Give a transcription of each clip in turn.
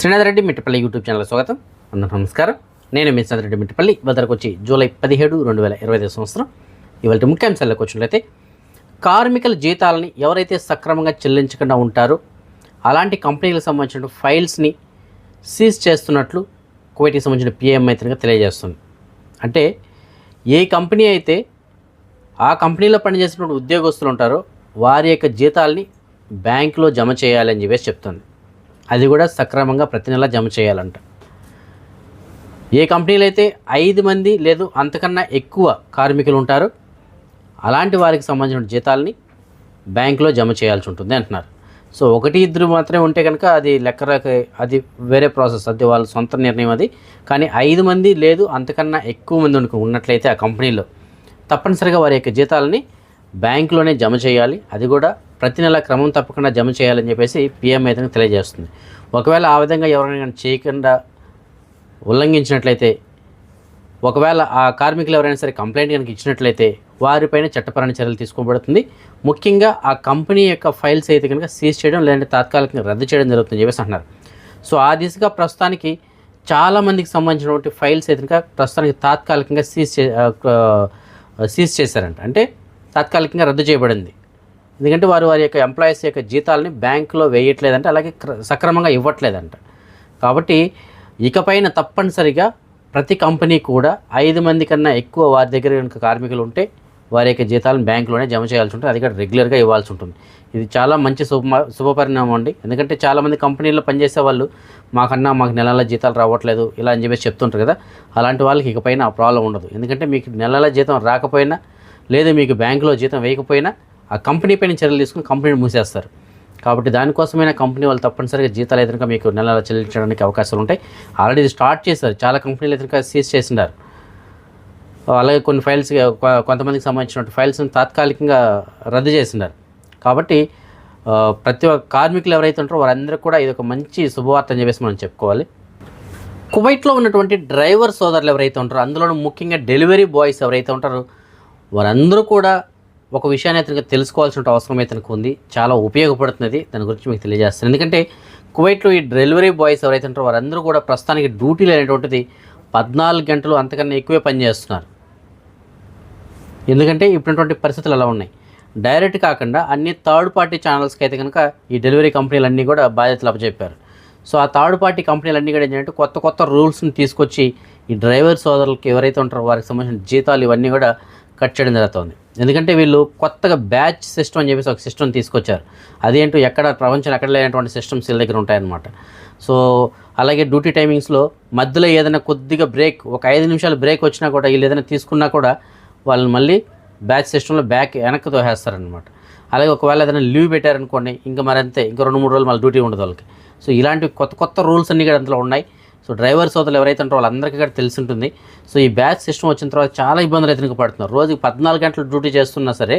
Srinath Reddy Mittapalli YouTube channel స్వాగతం. అందరూ నమస్కారం. నేను మీ శ్రీనాథ్ రెడ్డి మిట్టపల్లి. వద్దరకు వచ్చి జూలై పదిహేడు రెండు వేల ఇరవై ఐదు సంవత్సరం. ఇవాళ ముఖ్యాంశాలకు వచ్చినట్లయితే కార్మికుల జీతాలని ఎవరైతే సక్రమంగా చెల్లించకుండా ఉంటారో అలాంటి కంపెనీలకు సంబంధించిన ఫైల్స్ని సీజ్ చేస్తున్నట్లు కువైట్కి సంబంధించిన పిఎంఐ తనగా తెలియజేస్తుంది. అంటే ఏ కంపెనీ అయితే ఆ కంపెనీలో పనిచేసినటువంటి ఉద్యోగస్తులు ఉంటారో వారి యొక్క జీతాల్ని బ్యాంకులో జమ చేయాలని చెప్పేసి చెప్తుంది. అది కూడా సక్రమంగా ప్రతి నెల జమ చేయాలంట. ఏ కంపెనీలు అయితే ఐదు మంది లేదు అంతకన్నా ఎక్కువ కార్మికులు ఉంటారో అలాంటి వారికి సంబంధించిన జీతాలని బ్యాంకులో జమ చేయాల్సి ఉంటుంది అంటున్నారు. సో ఒకటి ఇద్దరు మాత్రమే ఉంటే కనుక అది లెక్కరాక అది వేరే ప్రాసెస్ అది వాళ్ళ సొంత నిర్ణయం అది. కానీ ఐదు మంది లేదు అంతకన్నా ఎక్కువ మంది ఉన్నట్లయితే ఆ కంపెనీలో తప్పనిసరిగా వారి యొక్క జీతాలని బ్యాంకులోనే జమ చేయాలి. అది కూడా ప్రతి నెల క్రమం తప్పకుండా జమ చేయాలని చెప్పేసి పిఎం అయితే తెలియజేస్తుంది. ఒకవేళ ఆ విధంగా ఎవరైనా చేయకుండా ఉల్లంఘించినట్లయితే ఒకవేళ ఆ కార్మికులు ఎవరైనా సరే కంప్లైంట్ కనుక ఇచ్చినట్లయితే వారిపైన చట్టపరమైన చర్యలు తీసుకోబడుతుంది. ముఖ్యంగా ఆ కంపెనీ యొక్క ఫైల్స్ అయితే కనుక సీజ్ చేయడం లేదంటే తాత్కాలికంగా రద్దు చేయడం జరుగుతుంది చెప్పేసి అంటున్నారు. సో ఆ దిశగా ప్రస్తుతానికి చాలామందికి సంబంధించినటువంటి ఫైల్స్ అయితే కనుక ప్రస్తుతానికి తాత్కాలికంగా సీజ్ చే సీజ్ చేశారంట. అంటే తాత్కాలికంగా రద్దు చేయబడింది. ఎందుకంటే వారు వారి యొక్క ఎంప్లాయీస్ యొక్క జీతాలని బ్యాంకులో వేయట్లేదంటే అలాగే క్ర- సక్రమంగా ఇవ్వట్లేదంట. కాబట్టి ఇకపైన తప్పనిసరిగా ప్రతి కంపెనీ కూడా ఐదు మంది కన్నా ఎక్కువ వారి దగ్గర కనుక కార్మికులు ఉంటే వారి యొక్క జీతాలను బ్యాంకులోనే జమ చేయాల్సి ఉంటుంది. అది కూడా రెగ్యులర్గా ఇవ్వాల్సి ఉంటుంది. ఇది చాలా మంచి శుభ శుభపరిణామం అండి. ఎందుకంటే చాలామంది కంపెనీల్లో పనిచేసే వాళ్ళు మాకన్నా మాకు నెల నెల జీతాలు రావట్లేదు ఇలా అని చెప్పేసి చెప్తుంటారు కదా. అలాంటి వాళ్ళకి ఇకపైన ఆ ప్రాబ్లం ఉండదు. ఎందుకంటే మీకు నెల నెల జీతం రాకపోయినా లేదా మీకు బ్యాంకులో జీతం వేయకపోయినా ఆ కంపెనీ పైన చర్యలు తీసుకుని కంపెనీని మూసేస్తారు. కాబట్టి దానికోసమైనా కంపెనీ వాళ్ళు తప్పనిసరిగా జీతాలు ఎదురుగా మీకు నెల చెల్లించడానికి అవకాశాలు ఉంటాయి. ఆల్రెడీ ఇది స్టార్ట్ చేశారు. చాలా కంపెనీలు ఎదురుగా సీజ్ చేసినారు అలాగే కొన్ని ఫైల్స్ కొంతమందికి సంబంధించిన ఫైల్స్ని తాత్కాలికంగా రద్దు చేసినారు కాబట్టి ప్రతి ఒక్క కార్మికులు ఎవరైతే ఉంటారో వారందరూ కూడా ఇది ఒక మంచి శుభవార్త అని చెప్పేసి మనం చెప్పుకోవాలి. కువైట్లో ఉన్నటువంటి డ్రైవర్ సోదరులు ఎవరైతే ఉంటారో అందులో ముఖ్యంగా డెలివరీ బాయ్స్ ఎవరైతే ఉంటారో వారందరూ కూడా ఒక విషయాన్ని అతనికి తెలుసుకోవాల్సిన అవసరం అయితే ఉంది. చాలా ఉపయోగపడుతున్నది. దాని గురించి మీకు తెలియజేస్తాను. ఎందుకంటే కువైట్లో ఈ డెలివరీ బాయ్స్ ఎవరైతే ఉంటారో వారందరూ కూడా ప్రస్తుతానికి డ్యూటీలు అనేటువంటిది పద్నాలుగు గంటలు అంతకన్నా ఎక్కువే పనిచేస్తున్నారు ఎందుకంటే ఇప్పుడున్నటువంటి పరిస్థితులు అలా ఉన్నాయి. డైరెక్ట్ కాకుండా అన్ని థర్డ్ పార్టీ ఛానల్స్కి అయితే కనుక ఈ డెలివరీ కంపెనీలన్నీ కూడా బాధ్యతలు అప్పచెప్పారు. సో ఆ థర్డ్ పార్టీ కంపెనీలన్నీ కూడా ఏంటంటే కొత్త కొత్త రూల్స్ని తీసుకొచ్చి ఈ డ్రైవర్ సోదరులకు ఎవరైతే ఉంటారో వారికి సంబంధించిన జీతాలు ఇవన్నీ కూడా కట్ చేయడం జరుగుతుంది. ఎందుకంటే వీళ్ళు కొత్తగా బ్యాచ్ సిస్టమ్ అని చెప్పేసి ఒక సిస్టమ్ తీసుకొచ్చారు. అదేంటో ఎక్కడ ప్రపంచం ఎక్కడ లేనటువంటి సిస్టమ్స్ వీళ్ళ దగ్గర ఉంటాయన్నమాట. సో అలాగే డ్యూటీ టైమింగ్స్లో మధ్యలో ఏదైనా కొద్దిగా బ్రేక్ ఒక ఐదు నిమిషాలు బ్రేక్ వచ్చినా కూడా వీళ్ళు ఏదైనా తీసుకున్నా కూడా వాళ్ళని మళ్ళీ బ్యాచ్ సిస్టంలో బ్యాక్ వెనక్కి తోహేస్తారనమాట అలాగే ఒకవేళ ఏదైనా లీవ్ పెట్టారనుకోండి ఇంకా మరి అంతే ఇంకా రెండు మూడు రోజులు మళ్ళీ డ్యూటీ ఉండదు వాళ్ళకి. సో ఇలాంటి కొత్త కొత్త రూల్స్ అన్నీ కూడా అందులో ఉన్నాయి. సో డ్రైవర్ సోదరులు ఎవరైతే ఉంటారో వాళ్ళందరికీ కూడా తెలిసి ఉంటుంది సో ఈ బ్యాచ్ సిస్టమ్ వచ్చిన తర్వాత చాలా ఇబ్బందులు అయితే పడుతున్నారు రోజుకి పద్నాలుగు గంటలు డ్యూటీ చేస్తున్నా సరే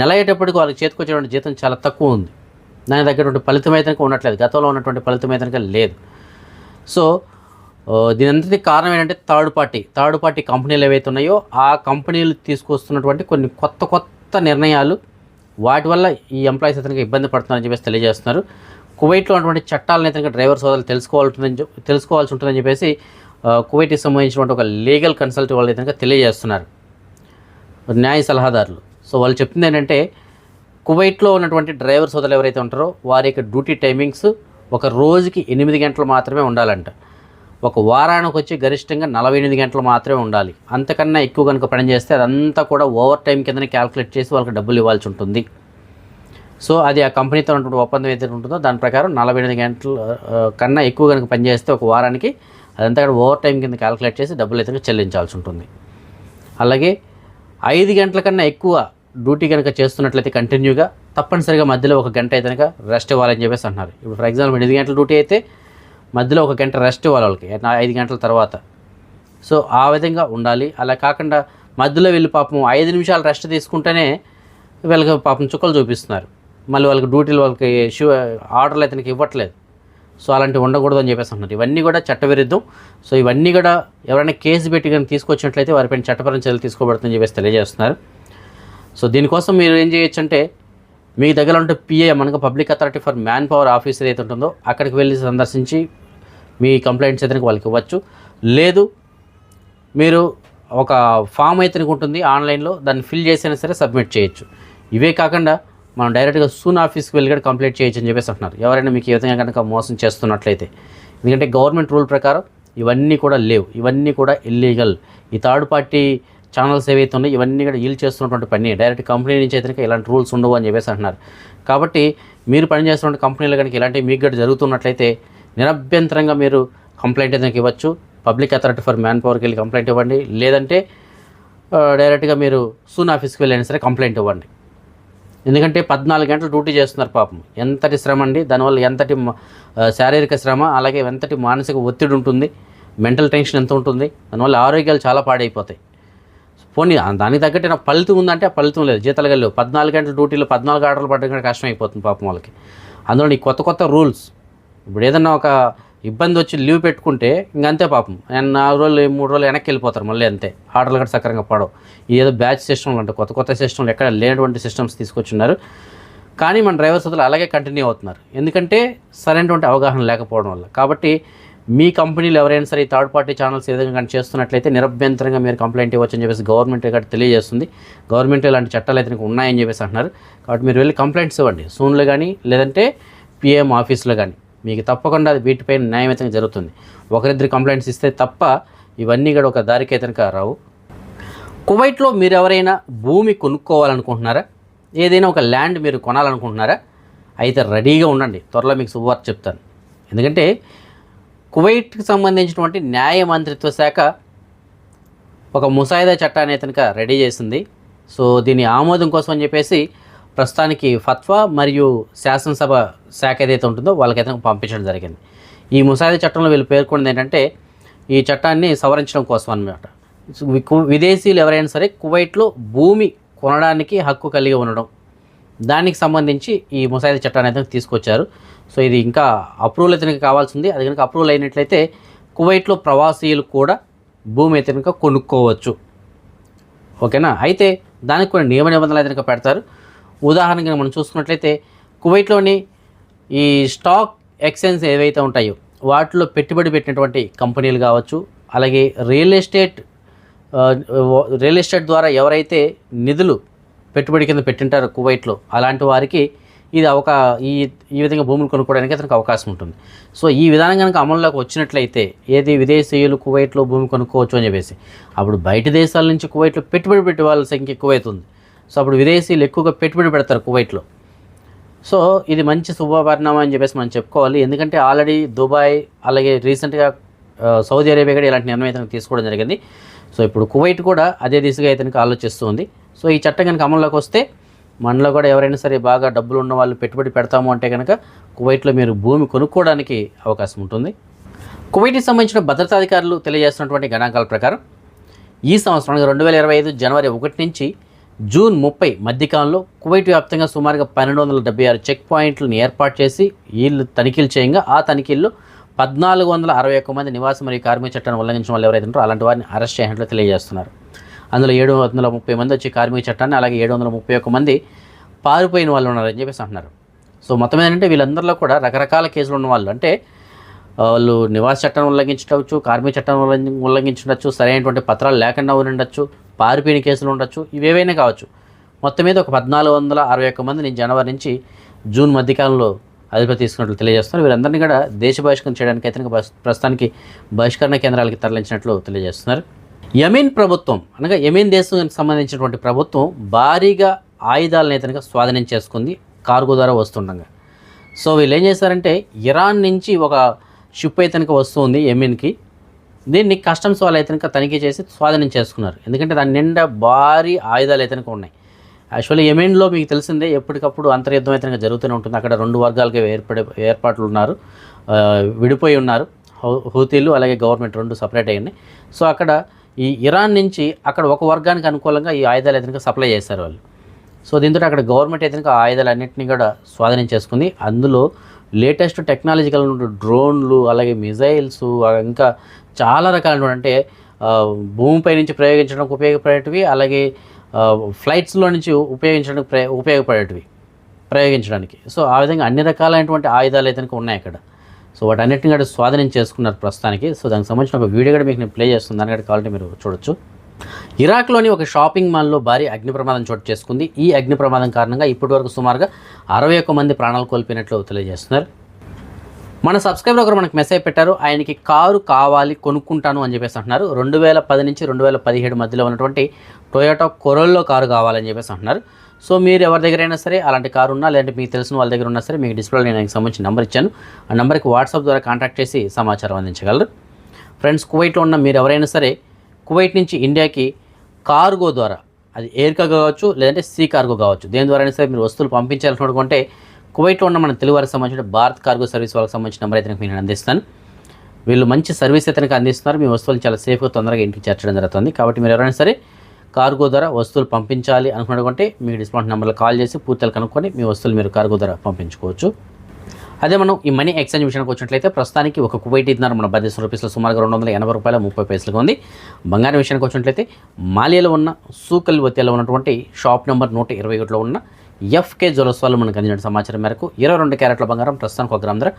నెల అయ్యేటప్పటికి వాళ్ళకి చేతికొచ్చేటువంటి జీతం చాలా తక్కువ ఉంది. దాని దగ్గర ఫలితం అయితే ఉండట్లేదు. గతంలో ఉన్నటువంటి ఫలితం అయితే లేదు. సో దీనంతటికి దీని అంతటి కారణం ఏంటంటే థర్డ్ పార్టీ. థర్డ్ పార్టీ కంపెనీలు ఏవైతే ఉన్నాయో ఆ కంపెనీలు తీసుకొస్తున్నటువంటి కొన్ని కొత్త కొత్త నిర్ణయాలు వాటి వల్ల ఈ ఎంప్లాయీస్ అతనికి ఇబ్బంది పడుతున్నారని చెప్పేసి తెలియజేస్తున్నారు. కువైట్లో ఉన్నటువంటి చట్టాలను అయితే డ్రైవర్ సోదరులు తెలుసుకోవాల్సిందని తెలుసుకోవాల్సి ఉంటుందని చెప్పేసి కువైట్కి సంబంధించినటువంటి ఒక లీగల్ కన్సల్ట్ వాళ్ళు అయితే తెలియజేస్తున్నారు. న్యాయ సలహాదారులు. సో వాళ్ళు చెప్తుంది ఏంటంటే కువైట్లో ఉన్నటువంటి డ్రైవర్ సోదరులు ఎవరైతే ఉంటారో వారి యొక్క డ్యూటీ టైమింగ్స్ ఒక రోజుకి ఎనిమిది గంటలు మాత్రమే ఉండాలంట. ఒక వారానికి వచ్చి గరిష్టంగా నలభై ఎనిమిది గంటలు మాత్రమే ఉండాలి. అంతకన్నా ఎక్కువ కనుక పని చేస్తే అదంతా కూడా ఓవర్ టైం కిందనే క్యాల్కులేట్ చేసి వాళ్ళకి డబ్బులు ఇవ్వాల్సి ఉంటుంది. సో అది ఆ కంపెనీతో ఉన్నటువంటి ఒప్పందం ఏదైతే ఉంటుందో దాని ప్రకారం నలభై ఎనిమిది గంటలు కన్నా ఎక్కువ కనుక పనిచేస్తే ఒక వారానికి అదంతా కూడా ఓవర్ టైం కింద క్యాలిక్యులేట్ చేసి డబ్బులు అయితే చెల్లించాల్సి ఉంటుంది. అలాగే ఐదు గంటల కన్నా ఎక్కువ డ్యూటీ కనుక చేస్తున్నట్లయితే కంటిన్యూగా తప్పనిసరిగా మధ్యలో ఒక గంట అయితే కనుక రెస్ట్ ఇవ్వాలని చెప్పేసి అంటున్నారు. ఇప్పుడు ఫర్ ఎగ్జాంపుల్ ఎనిమిది గంటల డ్యూటీ అయితే మధ్యలో ఒక గంట రెస్ట్ ఇవ్వాలి వాళ్ళకి ఐదు గంటల తర్వాత. సో ఆ విధంగా ఉండాలి. అలా కాకుండా మధ్యలో వెళ్ళి పాపం ఐదు నిమిషాలు రెస్ట్ తీసుకుంటేనే వీళ్ళకి పాపం చుక్కలు చూపిస్తున్నారు. మళ్ళీ వాళ్ళకి డ్యూటీలు వాళ్ళకి షూ ఆర్డర్లు అయితే ఇవ్వట్లేదు. సో అలాంటివి ఉండకూడదు అని చెప్పేసి అంటున్నారు. ఇవన్నీ కూడా చట్టవిరుద్ధం. సో ఇవన్నీ కూడా ఎవరైనా కేసు పెట్టి కానీ తీసుకొచ్చినట్లయితే వారిపైన చట్టపరమైన చర్యలు తీసుకోబడుతుందని చెప్పేసి తెలియజేస్తున్నారు. సో దీనికోసం మీరు ఏం చేయొచ్చు అంటే మీ దగ్గర ఉంటే పిఏ మనకు public authority for manpower officer ఏదైతే ఉంటుందో అక్కడికి వెళ్ళి సందర్శించి మీ కంప్లైంట్స్ అయితే వాళ్ళకి ఇవ్వచ్చు. లేదు మీరు ఒక ఫామ్ అయితే ఉంటుంది ఆన్లైన్లో దాన్ని ఫిల్ చేసైనా సరే సబ్మిట్ చేయొచ్చు. ఇవే కాకుండా మనం డైరెక్ట్గా సూన్ ఆఫీస్కి వెళ్ళి కూడా కంప్లైంట్ చేయొచ్చు అని చెప్పేసి అంటున్నారు. ఎవరైనా మీకు ఏ విధంగా కనుక మోసం చేస్తున్నట్లయితే ఎందుకంటే గవర్నమెంట్ రూల్ ప్రకారం ఇవన్నీ కూడా లేవు. ఇవన్నీ కూడా ఇల్లీగల్ ఈ థర్డ్ పార్టీ ఛానల్స్ ఏవైతే ఉన్నాయో ఇవన్నీ కూడా ఈల్ చేస్తున్నటువంటి పని. డైరెక్ట్ కంపెనీ నుంచి అయితే ఇలాంటి రూల్స్ ఉండవు అని చెప్పేసి అంటున్నారు. కాబట్టి మీరు పనిచేస్తున్న కంపెనీలు కనుక ఇలాంటివి మీకు గట్టి జరుగుతున్నట్లయితే నిరభ్యంతరంగా మీరు కంప్లైంట్ అయితే ఇవ్వచ్చు. పబ్లిక్ అథారిటీ ఫర్ మ్యాన్ పవర్కి వెళ్ళి కంప్లైంట్ ఇవ్వండి. లేదంటే డైరెక్ట్గా మీరు సూన్ ఆఫీస్కి వెళ్ళైనా సరే కంప్లైంట్ ఇవ్వండి. ఎందుకంటే పద్నాలుగు గంటలు డ్యూటీ చేస్తున్నారు పాపం. ఎంతటి శ్రమ అండి? దానివల్ల ఎంతటి శారీరక శ్రమ అలాగే ఎంతటి మానసిక ఒత్తిడి ఉంటుంది మెంటల్ టెన్షన్ ఎంత ఉంటుంది దానివల్ల ఆరోగ్యాలు చాలా పాడైపోతాయి. పోనీ దానికి తగ్గట్టు నాకు ఫలితం ఉందంటే ఆ ఫలితం లేదు. జీతాలు లేవు. పద్నాలుగు గంటల డ్యూటీలో పద్నాలుగు ఆర్డర్లు పడడం కూడా కష్టం అయిపోతుంది పాపం వాళ్ళకి. అందులో ఈ కొత్త కొత్త రూల్స్. ఇప్పుడు ఏదన్నా ఒక ఇబ్బంది వచ్చి లీవ్ పెట్టుకుంటే ఇంకంతే పాపం. నాలుగు రోజులు మూడు రోజులు వెనక్కి వెళ్ళిపోతారు మళ్ళీ అంతే. ఆర్డర్లు కూడా సక్రంగా పడవు. ఏదో బ్యాచ్ సిస్టమ్లు అంటే కొత్త కొత్త సిస్టమ్లు ఎక్కడ లేనటువంటి సిస్టమ్స్ తీసుకొచ్చున్నారు. కానీ మన డ్రైవర్స్ అసలు అలాగే కంటిన్యూ అవుతున్నారు. ఎందుకంటే సరైనటువంటి అవగాహన లేకపోవడం వల్ల. కాబట్టి మీ కంపెనీలు ఎవరైనా సరే థర్డ్ పార్టీ ఛానల్స్ ఏ విధంగా కానీ చేస్తున్నట్లయితే నిరభ్యంతరంగా మీరు కంప్లైంట్ ఇవ్వచ్చు అని చెప్పేసి గవర్నమెంట్ ఇక్కడ తెలియజేస్తుంది. గవర్నమెంట్ ఇలాంటి చట్టాలు అయితే ఉన్నాయని చెప్పేసి అంటున్నారు. కాబట్టి మీరు వెళ్ళి కంప్లైంట్స్ ఇవ్వండి. సూన్లో కానీ లేదంటే పిఎం ఆఫీస్లో కానీ మీకు తప్పకుండా అది వీటిపై న్యాయం జరుగుతుంది. ఒకరిద్దరు కంప్లైంట్స్ ఇస్తే తప్ప ఇవన్నీ కూడా ఒక దారికి రావు. కువైట్లో మీరు ఎవరైనా భూమి కొనుక్కోవాలనుకుంటున్నారా? ఏదైనా ఒక ల్యాండ్ మీరు కొనాలనుకుంటున్నారా? అయితే రెడీగా ఉండండి. త్వరలో మీకు శుభవార్త చెప్తాను. ఎందుకంటే కువైట్కి సంబంధించినటువంటి న్యాయ మంత్రిత్వ శాఖ ఒక ముసాయిదా చట్టాన్ని కనుక రెడీ చేసింది. సో దీని ఆమోదం కోసం అని చెప్పేసి ప్రస్తుతానికి ఫత్వా మరియు శాసనసభ శాఖ ఏదైతే ఉంటుందో వాళ్ళకైతే పంపించడం జరిగింది. ఈ ముసాయిదా చట్టంలో వీళ్ళు పేర్కొన్నది ఏంటంటే ఈ చట్టాన్ని సవరించడం కోసం అన్నమాట. విదేశీయులు ఎవరైనా సరే కువైట్లో భూమి కొనడానికి హక్కు కలిగి ఉండడం దానికి సంబంధించి ఈ ముసాయిదా చట్టాన్ని అయితే తీసుకొచ్చారు. సో ఇది ఇంకా అప్రూవల్ అయితే కావాల్సింది అది కనుక అప్రూవల్ అయినట్లయితే కువైట్లో ప్రవాసీయులు కూడా భూమి అయితే కనుక కొనుక్కోవచ్చు. ఓకేనా? అయితే దానికి కొన్ని నియమ నిబంధనలు అయితే కనుక పెడతారు. ఉదాహరణగా మనం చూసుకున్నట్లయితే కువైట్లోని ఈ స్టాక్ ఎక్స్చేంజ్ ఏవైతే ఉంటాయో వాటిలో పెట్టుబడి పెట్టినటువంటి కంపెనీలు కావచ్చు అలాగే రియల్ ఎస్టేట్ రియల్ ఎస్టేట్ ద్వారా ఎవరైతే నిధులు పెట్టుబడి కింద పెట్టింటారో కువైట్లో అలాంటి వారికి ఇది ఒక ఈ ఈ విధంగా భూములు కొనుక్కోవడానికి అతనికి అవకాశం ఉంటుంది. సో ఈ విధానం కనుక అమల్లోకి వచ్చినట్లయితే ఏది విదేశీయులు కువైట్లో భూమి కొనుక్కోవచ్చు అని చెప్పేసి అప్పుడు బయట దేశాల నుంచి కువైట్లో పెట్టుబడి పెట్టే వాళ్ళ సంఖ్య ఎక్కువైతుంది. సో అప్పుడు విదేశీయులు ఎక్కువగా పెట్టుబడి పెడతారు కువైట్లో. సో ఇది మంచి శుభపరిణామం అని చెప్పేసి మనం చెప్పుకోవాలి. ఎందుకంటే ఆల్రెడీ దుబాయ్ అలాగే రీసెంట్గా సౌదీ అరేబియా కూడా ఇలాంటి నిర్ణయం అయితే తీసుకోవడం జరిగింది. సో ఇప్పుడు కువైట్ కూడా అదే దిశగా అయితే ఆలోచిస్తుంది సో ఈ చట్టం కనుక అమల్లోకి వస్తే మనలో కూడా ఎవరైనా సరే బాగా డబ్బులు ఉన్న వాళ్ళు పెట్టుబడి పెడతాము అంటే కనుక కువైట్లో మీరు భూమి కొనుక్కోవడానికి అవకాశం ఉంటుంది. కువైట్కి సంబంధించిన భద్రతాధికారులు తెలియజేస్తున్నటువంటి గణాంకాల ప్రకారం ఈ సంవత్సరం రెండు వేల ఇరవై ఐదు జనవరి ఒకటి నుంచి జూన్ ముప్పై మధ్యకాలంలో కువైట్ వ్యాప్తంగా సుమారుగా పన్నెండు వందల డెబ్బై ఆరు చెక్ పాయింట్లను ఏర్పాటు చేసి వీళ్ళు తనిఖీలు చేయంగా ఆ తనిఖీల్లో పద్నాలుగు వందల అరవై ఒక్క మంది నివాసం మరియు కార్మిక చట్టాన్ని ఉల్లంఘించిన వాళ్ళు ఎవరైతే ఉంటారో అలాంటి వారిని అరెస్ట్ చేసినట్లు తెలియజేస్తున్నారు. అందులో ఏడు వందల ముప్పై మంది వచ్చి కార్మిక చట్టాన్ని అలాగే ఏడు వందల ముప్పై ఒక్క మంది పారిపోయిన వాళ్ళు ఉన్నారని చెప్పేసి అంటున్నారు. సో మొత్తం ఏంటంటే వీళ్ళందరిలో కూడా రకరకాల కేసులు ఉన్న వాళ్ళు అంటే వాళ్ళు నివాస చట్టాన్ని ఉల్లంఘించవచ్చు కార్మిక చట్టాన్ని ఉల్లంఘించవచ్చు సరైనటువంటి పత్రాలు లేకుండా ఉండొచ్చు పారిపోయిన కేసులు ఉండొచ్చు. ఇవేవైనా కావచ్చు. మొత్తం మీద ఒక పద్నాలుగు వందల అరవై ఒక్క మందిని జనవరి నుంచి జూన్ మధ్యకాలంలో అదుపులో తీసుకున్నట్లు తెలియజేస్తున్నారు. వీరందరినీ కూడా దేశ బహిష్కరణ చేయడానికి అయితే ప్రస్తుతానికి బహిష్కరణ కేంద్రాలకి తరలించినట్లు తెలియజేస్తున్నారు. యమీన్ ప్రభుత్వం అనగా యమీన్ దేశానికి సంబంధించినటువంటి ప్రభుత్వం భారీగా ఆయుధాలను అయితే స్వాధీనం చేసుకుంది కార్గో ద్వారా వస్తుండగా. సో వీళ్ళు ఏం చేశారంటే ఇరాన్ నుంచి ఒక షిప్ అయితే వస్తుంది యమీన్కి. దీన్ని కస్టమ్స్ వాళ్ళు అయితే కనుక తనిఖీ చేసి స్వాధీనం చేసుకున్నారు. ఎందుకంటే దాని నిండా భారీ ఆయుధాలు అయితే కనుక ఉన్నాయి. యాక్చువల్లీ యెమెన్లో మీకు తెలిసిందే ఎప్పటికప్పుడు అంతర్యుద్ధం అయితే జరుగుతూనే ఉంటుంది. అక్కడ రెండు వర్గాలుగా ఏర్పడే ఏర్పాట్లు ఉన్నారు. విడిపోయి ఉన్నారు. హౌ- హూతీలు అలాగే గవర్నమెంట్ రెండు సపరేట్ అయ్యాయి సో అక్కడ ఈ ఇరాన్ నుంచి అక్కడ ఒక వర్గానికి అనుకూలంగా ఈ ఆయుధాలు అయితే సప్లై చేశారు వాళ్ళు. సో దీంతో అక్కడ గవర్నమెంట్ అయితే ఆ ఆయుధాలు అన్నింటినీ కూడా స్వాధీనం చేసుకుంది. అందులో లేటెస్ట్ టెక్నాలజికల్ డ్రోన్లు అలాగే మిజైల్స్ ఇంకా చాలా రకాలైనటువంటి అంటే భూమిపై నుంచి ప్రయోగించడానికి ఉపయోగపడేటివి అలాగే ఫ్లైట్స్లో నుంచి ఉపయోగించడానికి ప్రయో ఉపయోగపడేటివి ప్రయోగించడానికి. సో ఆ విధంగా అన్ని రకాలైనటువంటి ఆయుధాలు అయితే ఉన్నాయి అక్కడ. సో వాటన్నిటిని కూడా స్వాధీనం చేసుకున్నారు ప్రస్తుతానికి. సో దానికి సంబంధించిన ఒక వీడియో కూడా మీకు నేను ప్లే చేస్తుంది దాని కూడా కావాలంటే మీరు చూడొచ్చు. ఇరాక్లోని ఒక షాపింగ్ మాల్లో భారీ అగ్ని ప్రమాదం చోటు చేసుకుంది. ఈ అగ్ని ప్రమాదం కారణంగా ఇప్పటివరకు సుమారుగా అరవై ఒక్క మంది ప్రాణాలు కోల్పోయినట్లు తెలియజేస్తున్నారు. మన సబ్స్క్రైబర్ ఒకరు మనకు మెసేజ్ పెట్టారు ఆయనకి కారు కావాలి కొనుక్కుంటాను అని చెప్పేసి అంటున్నారు. రెండు వేల పది నుంచి రెండు వేల పదిహేడు మధ్యలో ఉన్నటువంటి టొయోటా కొరల్లో కారు కావాలని చెప్పేసి అంటున్నారు. సో మీరు ఎవరి దగ్గరైనా సరే అలాంటి కారు ఉన్నా లేదంటే మీకు తెలిసిన వాళ్ళ దగ్గర ఉన్నా సరే మీకు డిస్ప్లేలో నేను ఆయనకి సంబంధించిన నెంబర్ ఇచ్చాను. ఆ నెంబర్కి వాట్సాప్ ద్వారా కాంటాక్ట్ చేసి సమాచారం అందించగలరు. ఫ్రెండ్స్ కువైట్లో ఉన్న మీరు ఎవరైనా సరే కువైట్ నుంచి ఇండియాకి కార్గో ద్వారా. అది ఎయిర్ కార్గో కావచ్చు లేదంటే సీ కార్గో కావచ్చు. దేని ద్వారా అయినా సరే మీరు వస్తువులు పంపించాలనుకుంటే కువైట్లో ఉన్న మన తెలుగు వారికి సంబంధించిన భారత్ కార్గో సర్వీస్ వాళ్ళకి సంబంధించిన నెంబర్ అయితే నేను అందిస్తాను. వీళ్ళు మంచి సర్వీస్ అయితే అందిస్తున్నారు. మీ వస్తువులు చాలా సేఫ్గా తొందరగా ఇంటికి చేర్చడం జరుగుతుంది. కాబట్టి మీరు ఎవరైనా సరే కార్గో ద్వారా వస్తువులు పంపించాలి అనుకున్నటువంటి మీ డిస్కౌంట్ నెంబర్లో కాల్ చేసి పూర్తిగా కనుక్కొని మీ వస్తువులు మీరు కార్గో ద్వారా పంపించుకోవచ్చు. అదే మనం ఈ మనీ ఎక్స్చేంజ్ విషయానికి వచ్చినట్లయితే ప్రస్తుతానికి ఒక కువైట్ ఇద్దరు మన భారతదేశం రూపీస్లో సుమారుగా రెండు వందల ఎనభై రూపాయల ముప్పై పైసలుగా ఉంది. బంగారం విషయానికి వచ్చినట్లయితే మాలియాలో ఉన్న సూకల్ వత్యాలో ఉన్నటువంటి షాప్ నెంబర్ నూట ఇరవై ఒకటిలో ఉన్న ఎఫ్కే జ్యువెల్స్ వాళ్ళు మనకు అందించిన సమాచారం మేరకు ఇరవై రెండు క్యారెట్ల బంగారం ప్రస్తుతానికి ఒక గ్రామ ధర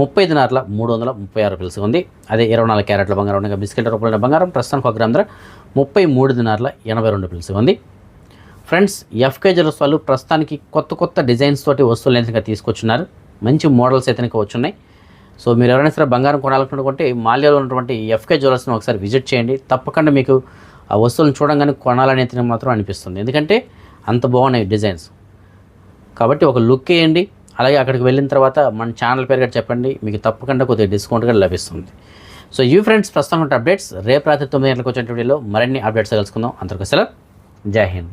ముప్పై దినార్ల మూడు వందల ముప్పై ఆరు పిలుసు ఉంది. అదే ఇరవై నాలుగు క్యారెట్ల బంగారం ఉండగా బిస్కెట్ రూపాయల బంగారం ప్రస్తుతానికి ఒక గ్రామ ధర ముప్పై మూడు దినార్ల ఎనభై రెండు పిలుసు ఉంది. ఫ్రెండ్స్ ఎఫ్కే జ్యువెల్స్ వాళ్ళు ప్రస్తుతానికి కొత్త కొత్త డిజైన్స్ తోటి వస్తువులు అయితే తీసుకొచ్చున్నారు? మంచి మోడల్స్ అయితే ఇంకా వచ్చున్నాయి. సో మీరు ఎవరైనా సరే బంగారం కొనాలనుకుంటే మాల్యాలో ఉన్నటువంటి ఎఫ్కే జ్యువెలర్స్ని ఒకసారి విజిట్ చేయండి. తప్పకుండా మీకు ఆ వస్తువులను చూడంగానే అయితే మాత్రం అనిపిస్తుంది. ఎందుకంటే అంత బాగున్నాయి డిజైన్స్. కాబట్టి ఒక లుక్ వేయండి. అలాగే అక్కడికి వెళ్ళిన తర్వాత మన ఛానల్ పేరు కూడా చెప్పండి. మీకు తప్పకుండా కొద్దిగా డిస్కౌంట్ కూడా లభిస్తుంది. సో యూ ఫ్రెండ్స్ ప్రస్తుతం అప్డేట్స్. రేపు రాత్రి తొమ్మిది గంటలకు వచ్చే వీడియోలో మరిన్ని అప్డేట్స్ కలుసుకుందాం అందరికీ సెలవు. జై హింద్.